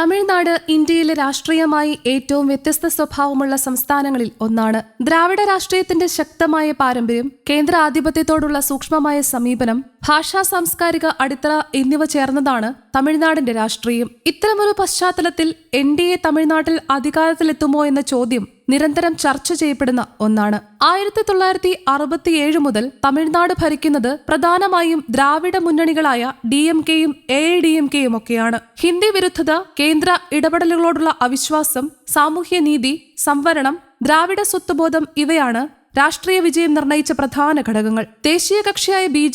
തമിഴ്നാട് ഇന്ത്യയിലെ രാഷ്ട്രീയമായി ഏറ്റവും വ്യത്യസ്ത സ്വഭാവമുള്ള സംസ്ഥാനങ്ങളിൽ ഒന്നാണ്. ദ്രാവിഡ രാഷ്ട്രീയത്തിന്റെ ശക്തമായ പാരമ്പര്യം കേന്ദ്ര ആധിപത്യത്തോടുള്ള സൂക്ഷ്മമായ സമീപനം ഭാഷാ സാംസ്കാരിക അടിത്തറ എന്നിവ ചേർന്നതാണ് തമിഴ്നാടിന്റെ രാഷ്ട്രീയം. ഇത്തരമൊരു പശ്ചാത്തലത്തിൽ എൻ ഡി എ തമിഴ്നാട്ടിൽ അധികാരത്തിലെത്തുമോ എന്ന ചോദ്യം നിരന്തരം ചർച്ച ചെയ്യപ്പെടുന്ന ഒന്നാണ്. ആയിരത്തി തൊള്ളായിരത്തി അറുപത്തിയേഴ് മുതൽ തമിഴ്നാട് ഭരിക്കുന്നത് പ്രധാനമായും ദ്രാവിഡ മുന്നണികളായ ഡി എം കെയും എ ഐ ഡി എം കെയും ഒക്കെയാണ്. ഹിന്ദി വിരുദ്ധത കേന്ദ്ര ഇടപെടലുകളോടുള്ള അവിശ്വാസം സാമൂഹ്യനീതി സംവരണം ദ്രാവിഡ സ്വത്വബോധം ഇവയാണ് രാഷ്ട്രീയ വിജയം നിർണയിച്ച പ്രധാന ഘടകങ്ങൾ. ദേശീയ കക്ഷിയായ ബി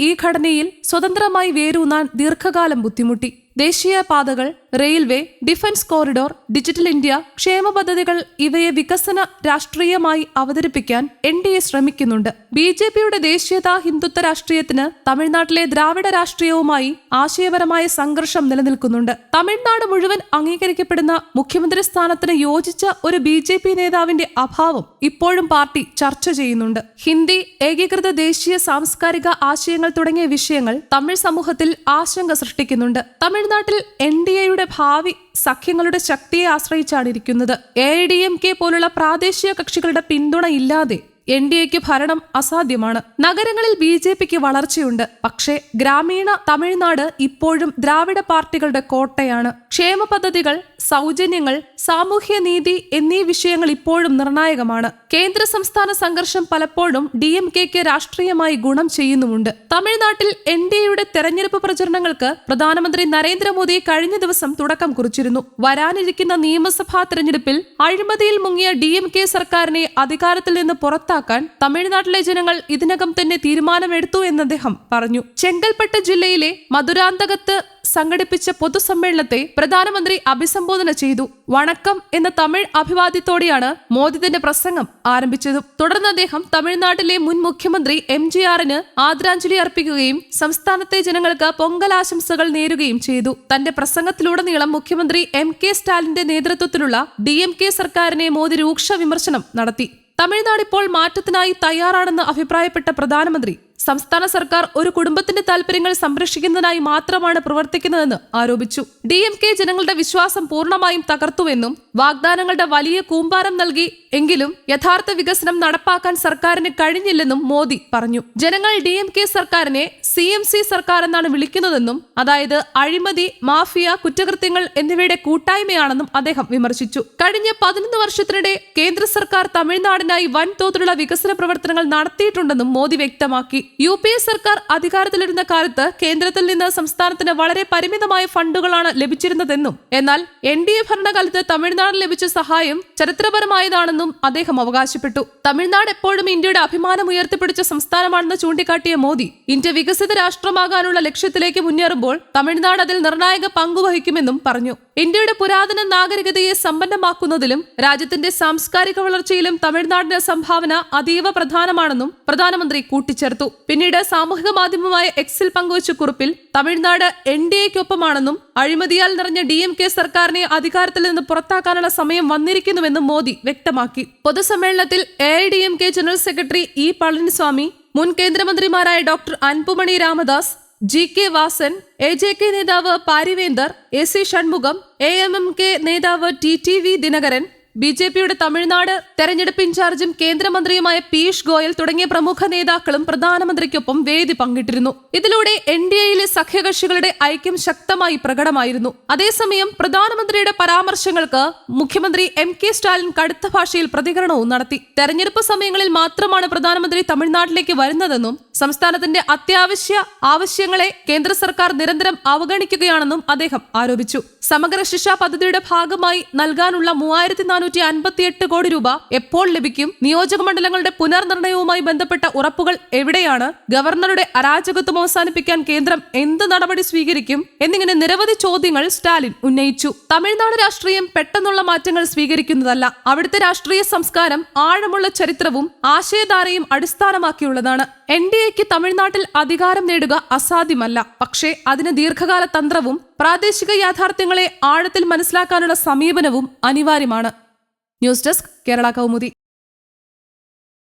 ഈ ഘടനയിൽ സ്വതന്ത്രമായി വേരൂന്നാൻ ദീർഘകാലം ബുദ്ധിമുട്ടി. ദേശീയ പാതകൾ railway defence corridor digital India ക്ഷേമ പദ്ധതികൾ ഇവയെ വികസന രാഷ്ട്രീയമായി അവതരിപ്പിക്കാൻ എൻ ഡി എ ശ്രമിക്കുന്നുണ്ട്. ബി ജെ പിയുടെ ദേശീയത ഹിന്ദുത്വ രാഷ്ട്രീയത്തിന് തമിഴ്നാട്ടിലെ ദ്രാവിഡ രാഷ്ട്രീയവുമായി ആശയപരമായ സംഘർഷം നിലനിൽക്കുന്നുണ്ട്. തമിഴ്നാട് മുഴുവൻ അംഗീകരിക്കപ്പെടുന്ന മുഖ്യമന്ത്രി സ്ഥാനത്തിന് യോജിച്ച ഒരു ബി ജെ പി നേതാവിന്റെ അഭാവം ഇപ്പോഴും പാർട്ടി ചർച്ച ചെയ്യുന്നുണ്ട്. ഹിന്ദി ഏകീകൃത ദേശീയ സാംസ്കാരിക ആശയങ്ങൾ തുടങ്ങിയ വിഷയങ്ങൾ തമിഴ് സമൂഹത്തിൽ ആശങ്ക സൃഷ്ടിക്കുന്നുണ്ട്. തമിഴ്നാട്ടിൽ എൻ ഡി എയുടെ ഭാവി സഖ്യങ്ങളുടെ ശക്തിയെ ആശ്രയിച്ചാണ് ഇരിക്കുന്നത്. എ ഡി എം കെ പോലുള്ള പ്രാദേശിക കക്ഷികളുടെ പിന്തുണ ഇല്ലാതെ എൻ ഡി എക്ക് ഭരണം അസാധ്യമാണ്. നഗരങ്ങളിൽ ബി ജെ പിക്ക് വളർച്ചയുണ്ട്. പക്ഷേ ഗ്രാമീണ തമിഴ്നാട് ഇപ്പോഴും ദ്രാവിഡ പാർട്ടികളുടെ കോട്ടയാണ്. ക്ഷേമ പദ്ധതികൾ സൗജന്യങ്ങൾ സാമൂഹ്യ നീതി എന്നീ വിഷയങ്ങൾ ഇപ്പോഴും നിർണായകമാണ്. കേന്ദ്ര സംസ്ഥാന സംഘർഷം പലപ്പോഴും ഡി എം കെക്ക് രാഷ്ട്രീയമായി ഗുണം ചെയ്യുന്നുമുണ്ട്. തമിഴ്നാട്ടിൽ എൻ ഡി എയുടെ തെരഞ്ഞെടുപ്പ് പ്രചരണങ്ങൾക്ക് പ്രധാനമന്ത്രി നരേന്ദ്രമോദി കഴിഞ്ഞ ദിവസം തുടക്കം കുറിച്ചിരുന്നു. വരാനിരിക്കുന്ന നിയമസഭാ തെരഞ്ഞെടുപ്പിൽ അഴിമതിയിൽ മുങ്ങിയ ഡി എം കെ സർക്കാരിനെ അധികാരത്തിൽ നിന്ന് പുറത്താക്കാൻ തമിഴ്നാട്ടിലെ ജനങ്ങൾ ഇതിനകം തന്നെ തീരുമാനമെടുത്തു എന്ന് അദ്ദേഹം പറഞ്ഞു. ചെങ്കൽപ്പെട്ട് ജില്ലയിലെ മധുരാന്തകത്ത് സംഘടിപ്പിച്ച പൊതുസമ്മേളനത്തെ പ്രധാനമന്ത്രി അഭിസംബോധന ചെയ്തു. വണക്കം എന്ന തമിഴ് അഭിവാദ്യത്തോടെയാണ് മോദി തന്റെ പ്രസംഗം ആരംഭിച്ചത്. തുടർന്ന് അദ്ദേഹം തമിഴ്നാട്ടിലെ മുൻ മുഖ്യമന്ത്രി എം ജി ആറിന് ആദരാഞ്ജലി അർപ്പിക്കുകയും സംസ്ഥാനത്തെ ജനങ്ങൾക്ക് പൊങ്കലാശംസകൾ നേരുകയും ചെയ്തു. തന്റെ പ്രസംഗത്തിലുടനീളം മുഖ്യമന്ത്രി എം കെ സ്റ്റാലിന്റെ നേതൃത്വത്തിലുള്ള ഡി എം കെ സർക്കാരിനെ മോദി രൂക്ഷ വിമർശനം നടത്തി. തമിഴ്നാട് ഇപ്പോൾ മാറ്റത്തിനായി തയ്യാറാണെന്ന് അഭിപ്രായപ്പെട്ട പ്രധാനമന്ത്രി സംസ്ഥാന സർക്കാർ ഒരു കുടുംബത്തിന്റെ താൽപര്യങ്ങൾ സംരക്ഷിക്കുന്നതിനായി മാത്രമാണ് പ്രവർത്തിക്കുന്നതെന്ന് ആരോപിച്ചു. ഡി എം കെ ജനങ്ങളുടെ വിശ്വാസം പൂർണമായും തകർത്തുവെന്നും വാഗ്ദാനങ്ങളുടെ വലിയ കൂമ്പാരം നൽകി എങ്കിലും യഥാർത്ഥ വികസനം നടപ്പാക്കാൻ സർക്കാരിന് കഴിഞ്ഞില്ലെന്നും മോദി പറഞ്ഞു. ജനങ്ങൾ ഡി എം കെ സർക്കാരിനെ സി എം സി സർക്കാർ എന്നാണ് വിളിക്കുന്നതെന്നും അതായത് അഴിമതി മാഫിയ കുറ്റകൃത്യങ്ങൾ എന്നിവയുടെ കൂട്ടായ്മയാണെന്നും അദ്ദേഹം വിമർശിച്ചു. കഴിഞ്ഞ പതിനൊന്ന് വർഷത്തിനിടെ കേന്ദ്ര സർക്കാർ തമിഴ്നാടിനായി വൻതോതിലുള്ള വികസന പ്രവർത്തനങ്ങൾ നടത്തിയിട്ടുണ്ടെന്നും മോദി വ്യക്തമാക്കി. യു പി എ സർക്കാർ അധികാരത്തിലിരുന്ന കാലത്ത് കേന്ദ്രത്തിൽ നിന്ന് സംസ്ഥാനത്തിന് വളരെ പരിമിതമായ ഫണ്ടുകളാണ് ലഭിച്ചിരുന്നതെന്നും എന്നാൽ എൻ ഡി എ ഭരണകാലത്ത് തമിഴ്നാട് ലഭിച്ച സഹായം ചരിത്രപരമായതാണെന്നും അദ്ദേഹം അവകാശപ്പെട്ടു. തമിഴ്നാട് എപ്പോഴും ഇന്ത്യയുടെ അഭിമാനം ഉയർത്തിപ്പിടിച്ച സംസ്ഥാനമാണെന്ന് ചൂണ്ടിക്കാട്ടിയ മോദി ഇന്ത്യ വികസിത രാഷ്ട്രമാകാനുള്ള ലക്ഷ്യത്തിലേക്ക് മുന്നേറുമ്പോൾ തമിഴ്നാട് അതിൽ നിർണായക പങ്കുവഹിക്കുമെന്നും പറഞ്ഞു. ഇന്ത്യയുടെ പുരാതന നാഗരികതയെ സമ്പന്നമാക്കുന്നതിലും രാജ്യത്തിന്റെ സാംസ്കാരിക വളർച്ചയിലും തമിഴ്നാടിന്റെ സംഭാവന അതീവ പ്രധാനമാണെന്നും പ്രധാനമന്ത്രി കൂട്ടിച്ചേർത്തു. പിന്നീട് സാമൂഹിക മാധ്യമമായ എക്സിൽ പങ്കുവച്ച കുറിപ്പിൽ തമിഴ്നാട് എൻ ഡി എക്കൊപ്പമാണെന്നും അഴിമതിയാൽ നിറഞ്ഞ ഡി എം കെ സർക്കാരിനെ അധികാരത്തിൽ നിന്ന് പുറത്താക്കാനുള്ള സമയം വന്നിരിക്കുന്നുവെന്നും മോദി വ്യക്തമാക്കി. പൊതുസമ്മേളനത്തിൽ A I D M K general secretary E Palaniswami മുൻ കേന്ദ്രമന്ത്രിമാരായ doctor Anbumani Ramadoss G K Vasan A J K നേതാവ് Paarivendhar A C Shanmugam A M M K നേതാവ് T T V Dinakaran B J പിയുടെ തമിഴ്നാട് തെരഞ്ഞെടുപ്പ് ഇൻചാർജും കേന്ദ്രമന്ത്രിയുമായ പീയൂഷ് ഗോയൽ തുടങ്ങിയ പ്രമുഖ നേതാക്കളും പ്രധാനമന്ത്രിക്കൊപ്പം വേദി പങ്കിട്ടിരുന്നു. ഇതിലൂടെ എൻ ഡി എയിലെ സഖ്യകക്ഷികളുടെ ഐക്യം ശക്തമായി പ്രകടമായിരുന്നു. അതേസമയം പ്രധാനമന്ത്രിയുടെ പരാമർശങ്ങൾക്ക് മുഖ്യമന്ത്രി എം കെ സ്റ്റാലിൻ കടുത്ത ഭാഷയിൽ പ്രതികരണവും നടത്തി. തെരഞ്ഞെടുപ്പ് സമയങ്ങളിൽ മാത്രമാണ് പ്രധാനമന്ത്രി തമിഴ്നാട്ടിലേക്ക് വരുന്നതെന്നും സംസ്ഥാനത്തിന്റെ അത്യാവശ്യ ആവശ്യങ്ങളെ കേന്ദ്ര സർക്കാർ നിരന്തരം അവഗണിക്കുകയാണെന്നും അദ്ദേഹം ആരോപിച്ചു. സമഗ്ര ശിക്ഷാ പദ്ധതിയുടെ ഭാഗമായി നൽകാനുള്ള മൂവായിരത്തി നാനൂറ്റി അൻപത്തിയെട്ട് കോടി രൂപ എപ്പോൾ ലഭിക്കും? നിയോജക മണ്ഡലങ്ങളുടെ പുനർനിർണയവുമായി ബന്ധപ്പെട്ട ഉറപ്പുകൾ എവിടെയാണ്? ഗവർണറുടെ അരാജകത്വം അവസാനിപ്പിക്കാൻ കേന്ദ്രം എന്ത് നടപടി സ്വീകരിക്കും? എന്നിങ്ങനെ നിരവധി ചോദ്യങ്ങൾ സ്റ്റാലിൻ ഉന്നയിച്ചു. തമിഴ്നാട് രാഷ്ട്രീയം പെട്ടെന്നുള്ള മാറ്റങ്ങൾ സ്വീകരിക്കുന്നതല്ല. അവിടുത്തെ രാഷ്ട്രീയ സംസ്കാരം ആഴമുള്ള ചരിത്രവും ആശയധാരയും അടിസ്ഥാനമാക്കിയുള്ളതാണ്. എൻ ഡി എക്ക് തമിഴ്നാട്ടിൽ അധികാരം നേടുക അസാധ്യമല്ല. പക്ഷേ അതിന് ദീർഘകാല തന്ത്രവും പ്രാദേശിക യാഥാർത്ഥ്യങ്ങളെ ആഴത്തിൽ മനസ്സിലാക്കാനുള്ള സമീപനവും അനിവാര്യമാണ്. News desk Kerala Kaumudi.